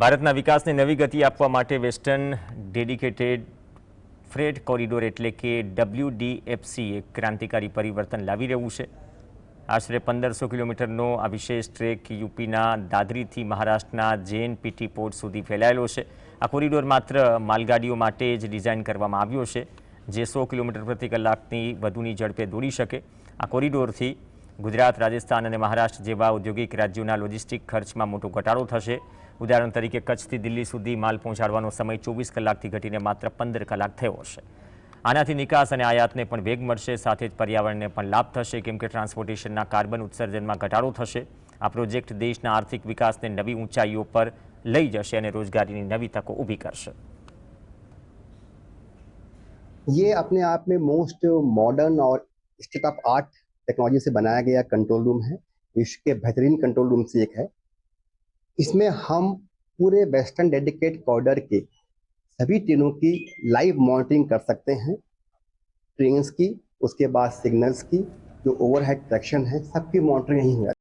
ભારતના વિકાસને નવી ગતિ આપવા માટે વેસ્ટર્ન ડેડિકેટેડ ફ્રેડ કોરિડોર એટલે કે WDFC એક ક્રાંતિકારી પરિવર્તન લાવી રહ્યું છે આશરે 1500 કિલોમીટર નો આ વિશેષ ટ્રેક યુપી ના દાદરી થી મહારાષ્ટ્ર ના JNPT પોર્ટ સુધી ફેલાયેલો છે આ કોરિડોર માત્ર માલગાડીઓ માટે જ ડિઝાઇન કરવામાં આવ્યો છે જે 160 કિલોમીટર પ્રતિ કલાકની વધુની ઝડપે દોડી શકે આ કોરિડોર થી ગુજરાત, રાજસ્થાન અને મહારાષ્ટ્ર જેવા ઉદ્યોગિક રાજ્યોના લોજિસ્ટિક ખર્ચમાં મોટો ઘટાડો થશે. ઉદાહરણ તરીકે કચ્છથી દિલ્હી સુધી માલ પહોંચાડવાનો સમય 24 કલાકથી ઘટીને માત્ર 15 કલાક થઈ જશે. આનાથી નિકાસ અને આયાતને પણ વેગ મળશે, સાથે જ પર્યાવરણને પણ લાભ થશે કેમ કે ટ્રાન્સપોર્ટેશનના કાર્બન ઉત્સર્જનમાં ઘટાડો થશે. આ પ્રોજેક્ટ દેશના આર્થિક વિકાસને નવી ઊંચાઈઓ પર લઈ જશે અને રોજગારીની નવી તકો ઊભી કરશે. યે અપને આપ મે મોસ્ટ મોડર્ન ઓર સ્ટાર્ટઅપ આર્ટ टेक्नोलॉजी से बनाया गया कंट्रोल रूम है विश्व के बेहतरीन कंट्रोल रूम से एक है इसमें हम पूरे वेस्टर्न डेडिकेट कॉर्डर के सभी ट्रेनों की लाइव मॉनिटरिंग कर सकते हैं ट्रेन की उसके बाद सिग्नल्स की जो ओवरहेड ट्रैक्शन है सबकी मॉनिटरिंग यहीं हो